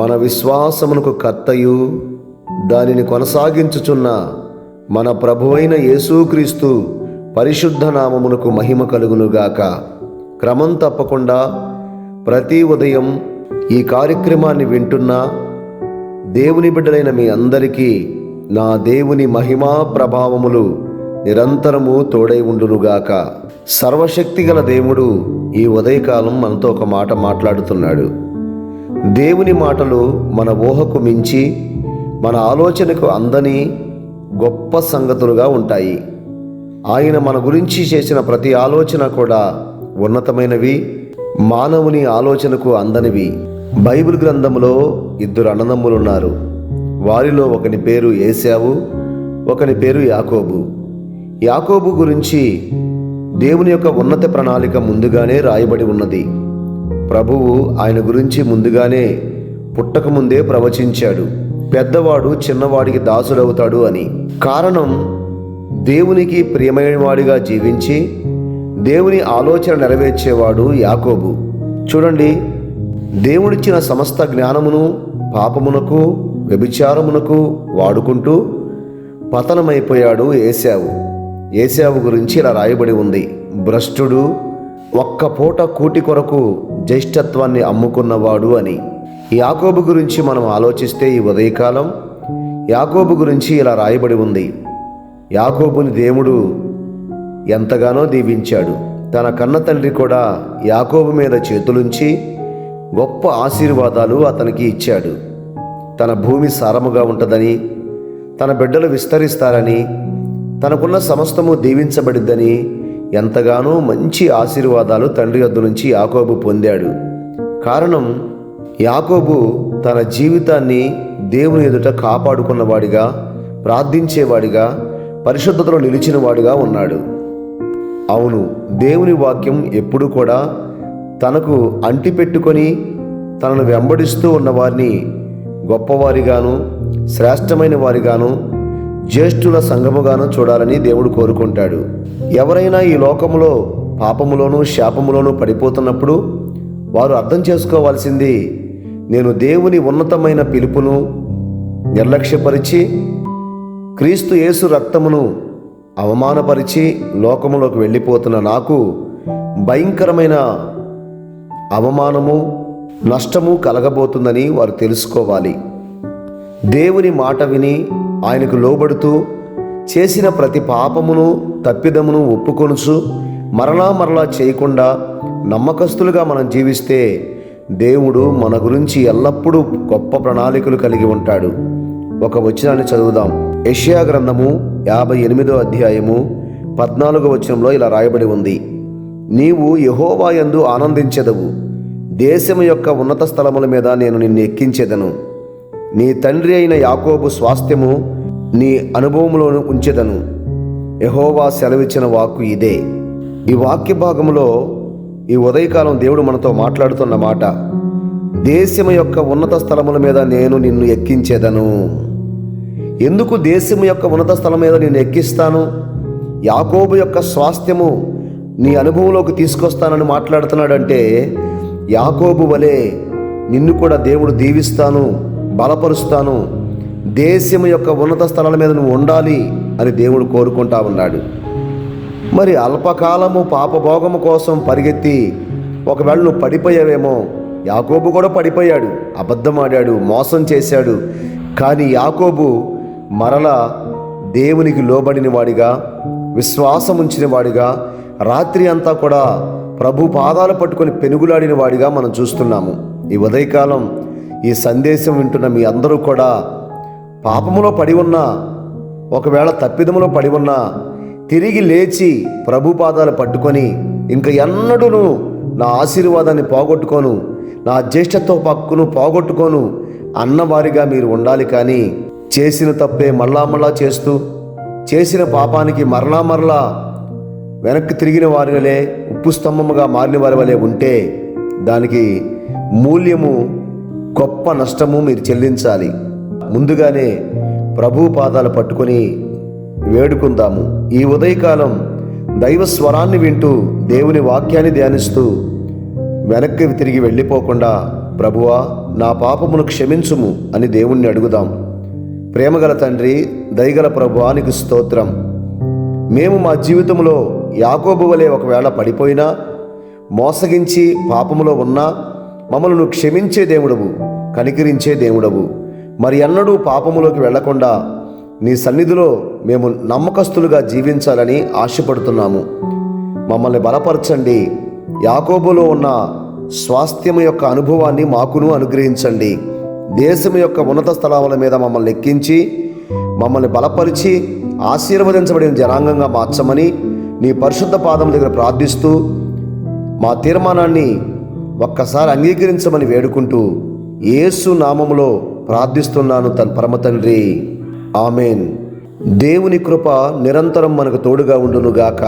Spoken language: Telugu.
మన విశ్వాసమునకు కర్తయు దానిని కొనసాగించుచున్న మన ప్రభువైన యేసుక్రీస్తు పరిశుద్ధ నామమునకు మహిమ కలుగునుగాక. క్రమం తప్పకుండా ప్రతి ఉదయం ఈ కార్యక్రమాన్ని వింటున్న దేవుని బిడ్డలైన మీ అందరికీ నా దేవుని మహిమా ప్రభావములు నిరంతరము తోడై ఉండునుగాక. సర్వశక్తిగల దేవుడు ఈ ఉదయకాలం మనతో ఒక మాట మాట్లాడుతున్నాడు. దేవుని మాటలు మన ఊహకు మించి మన ఆలోచనకు అందని గొప్ప సంగతులుగా ఉంటాయి. ఆయన మన గురించి చేసిన ప్రతి ఆలోచన కూడా ఉన్నతమైనవి మానవుని ఆలోచనకు అందనివి. బైబిల్ గ్రంథంలో ఇద్దరు అన్నదమ్ములున్నారు. వారిలో ఒకని పేరు ఏశావు ఒకని పేరు యాకోబు. యాకోబు గురించి దేవుని యొక్క ఉన్నత ప్రణాళిక ముందుగానే రాయబడి ఉన్నది. ప్రభువు ఆయన గురించి ముందుగానే పుట్టకముందే ప్రవచించాడు. పెద్దవాడు చిన్నవాడికి దాసుడవుతాడు అని. కారణం దేవునికి ప్రియమైన వాడిగా జీవించి దేవుని ఆలోచన నెరవేర్చేవాడు యాకోబు. చూడండి దేవుడిచ్చిన సమస్త జ్ఞానమును పాపమునకు వ్యభిచారమునకు వాడుకుంటూ పతనమైపోయాడు ఏశావు. ఏశావు గురించి ఇలా రాయబడి ఉంది. భ్రష్టుడు ఒక్క పూట కూటి కొరకు జ్యేష్ఠత్వాన్ని అమ్ముకున్నవాడు అని. యాకోబు గురించి మనం ఆలోచిస్తే ఈ ఉదయకాలం యాకోబు గురించి ఇలా రాయబడి ఉంది. యాకోబుని దేవుడు ఎంతగానో దీవించాడు. తన కన్న తండ్రి కూడా యాకోబు మీద చేతులుంచి గొప్ప ఆశీర్వాదాలు అతనికి ఇచ్చాడు. తన భూమి సారముగా ఉంటుందని తన బిడ్డలు విస్తరిస్తారని తనకున్న సమస్తము దీవించబడిద్దని ఎంతగానో మంచి ఆశీర్వాదాలు తండ్రి వద్ద నుంచి యాకోబు పొందాడు. కారణం యాకోబు తన జీవితాన్ని దేవుని ఎదుట కాపాడుకున్నవాడిగా ప్రార్థించేవాడిగా పరిశుద్ధతలో నిలిచినవాడిగా ఉన్నాడు. అవును దేవుని వాక్యం ఎప్పుడు కూడా తనకు అంటిపెట్టుకొని తనను వెంబడిస్తూ ఉన్నవారిని గొప్పవారిగాను శ్రేష్టమైన వారిగాను జ్యేష్ఠుల సంఘముగాను చూడాలని దేవుడు కోరుకుంటాడు. ఎవరైనా ఈ లోకములో పాపములోనూ శాపములోనూ పడిపోతున్నప్పుడు వారు అర్థం చేసుకోవాల్సింది నేను దేవుని ఉన్నతమైన పిలుపును నిర్లక్ష్యపరిచి క్రీస్తు యేసు రక్తమును అవమానపరిచి లోకములోకి వెళ్ళిపోతున్న నాకు భయంకరమైన అవమానము నష్టము కలగబోతుందని వారు తెలుసుకోవాలి. దేవుని మాట విని ఆయనకు లోబడుతూ చేసిన ప్రతి పాపమును తప్పిదమును ఒప్పుకొనుచు మరలా మరలా చేయకుండా నమ్మకస్తులుగా మనం జీవిస్తే దేవుడు మన గురించి ఎల్లప్పుడూ గొప్ప ప్రణాళికలు కలిగి ఉంటాడు. ఒక వచనాన్ని చదువుదాం. యెషయా గ్రంథము యాభై ఎనిమిదో అధ్యాయము పద్నాలుగో వచనంలో ఇలా రాయబడి ఉంది. నీవు యహోవా ఎందు ఆనందించెదవు. దేశము యొక్క ఉన్నత స్థలముల మీద నేను నిన్ను ఎక్కించెదను. నీ తండ్రి అయిన యాకోబు స్వాస్థ్యము నీ అనుభవంలోను ఉంచెదను. యహోవా సెలవిచ్చిన వాక్కు ఇదే. ఈ వాక్య భాగంలో ఈ ఉదయకాలం దేవుడు మనతో మాట్లాడుతున్న మాట దేశము యొక్క ఉన్నత స్థలముల మీద నేను నిన్ను ఎక్కించేదను. ఎందుకు దేశము యొక్క ఉన్నత స్థలం మీద నేను ఎక్కిస్తాను? యాకోబు యొక్క స్వాస్థ్యము నీ అనుభవంలోకి తీసుకొస్తానని మాట్లాడుతున్నాడంటే యాకోబు వలె నిన్ను కూడా దేవుడు దీవిస్తాను. బలపరుస్తాను. దేశం యొక్క ఉన్నత స్థలాల మీద నువ్వు ఉండాలి అని దేవుడు కోరుకుంటా ఉన్నాడు. మరి అల్పకాలము పాపభోగము కోసం పరిగెత్తి ఒకవేళ నువ్వు పడిపోయావేమో యాకోబు కూడా పడిపోయాడు అబద్ధమాడాడు మోసం చేశాడు. కానీ యాకోబు మరలా దేవునికి లోబడిన వాడిగా విశ్వాసం ఉంచిన వాడిగా రాత్రి అంతా కూడా ప్రభు పాదాలు పట్టుకొని పెనుగులాడిన వాడిగా మనం చూస్తున్నాము. ఈ ఉదయకాలం ఈ సందేశం వింటున్న మీ అందరూ కూడా పాపములో పడి ఉన్నా ఒకవేళ తప్పిదములో పడి ఉన్నా తిరిగి లేచి ప్రభు పాదాలు పట్టుకొని ఇంకా ఎన్నడూను నా ఆశీర్వాదాన్ని పోగొట్టుకోను నా జ్యేష్ఠత్వ పక్కును పోగొట్టుకోను అన్నవారిగా మీరు ఉండాలి కానీ చేసిన తప్పే మళ్ళా మళ్ళా చేస్తూ చేసిన పాపానికి మరలా మరలా వెనక్కి తిరిగిన వారి వలె ఉప్పు స్తంభముగా మారిన వారి వలె ఉంటే దానికి మూల్యము గొప్ప నష్టము మీరు చెల్లించాలి. ముందుగానే ప్రభు పాదాలు పట్టుకొని వేడుకుందాము. ఈ ఉదయకాలం దైవ స్వరాన్ని వింటూ దేవుని వాక్యాన్ని ధ్యానిస్తూ వెనక్కి తిరిగి వెళ్ళిపోకుండా ప్రభువా నా పాపమును క్షమించుము అని దేవుణ్ణి అడుగుదాం. ప్రేమగల తండ్రి దయగల ప్రభువానికి స్తోత్రం. మేము మా జీవితంలో యాకోబు వలె ఒకవేళ పడిపోయినా మోసగించి పాపములో ఉన్నా మమ్మలను క్షమించే దేవుడవు కనికరించే దేవుడవు. మరి ఎన్నడూ పాపములోకి వెళ్ళకుండా నీ సన్నిధిలో మేము నమ్మకస్తులుగా జీవించాలని ఆశపడుతున్నాము. మమ్మల్ని బలపరచండి. యాకోబులో ఉన్న స్వాస్థ్యము యొక్క అనుభవాన్ని మాకును అనుగ్రహించండి. దేశం యొక్క ఉన్నత స్థలాల మీద మమ్మల్ని ఎక్కించి మమ్మల్ని బలపరిచి ఆశీర్వదించబడిన జనాంగంగా మార్చమని నీ పరిశుద్ధ పాదం దగ్గర ప్రార్థిస్తూ మా తీర్మానాన్ని ఒక్కసారి అంగీకరించమని వేడుకుంటూ యేసు నామములో ప్రార్థిస్తున్నాను తన పరమ తండ్రి. ఆమెన్. దేవుని కృప నిరంతరం మనకు తోడుగా ఉండునుగాక.